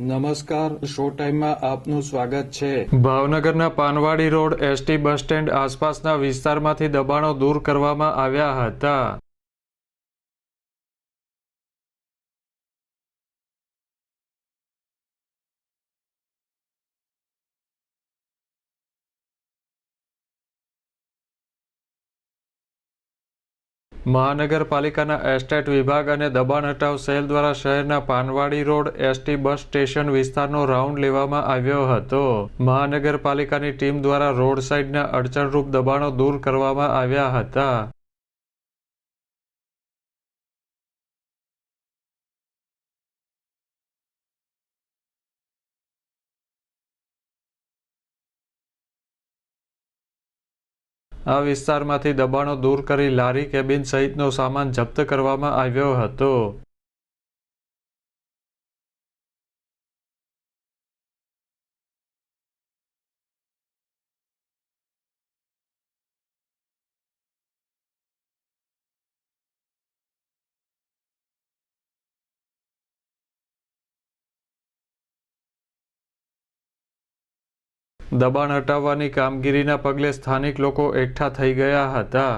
નમસ્કાર, શો ટાઈમમાં આપનું સ્વાગત છે. ભાવનગરના Panwadi road, ST bus stand આસપાસના વિસ્તારમાંથી દબાણો દૂર કરવામાં આવ્યા હતા. મહાનગરપાલિકાના એસ્ટેટ વિભાગ અને દબાણ હટાવ સેલ દ્વારા શહેરના Panwadi road ST bus station વિસ્તારનો રાઉન્ડ લેવામાં આવ્યો હતો. મહાનગરપાલિકાની ટીમ દ્વારા રોડ સાઇડના અડચણરૂપ દબાણો દૂર કરવામાં આવ્યા હતા. આ વિસ્તારમાંથી દબાણો દૂર કરી લારી કેબિન સહિતનો સામાન જપ્ત કરવામાં આવ્યો હતો. દબાણ હટાવવાની કામગીરીના પગલે સ્થાનિક લોકો એકઠા થઈ ગયા હતા.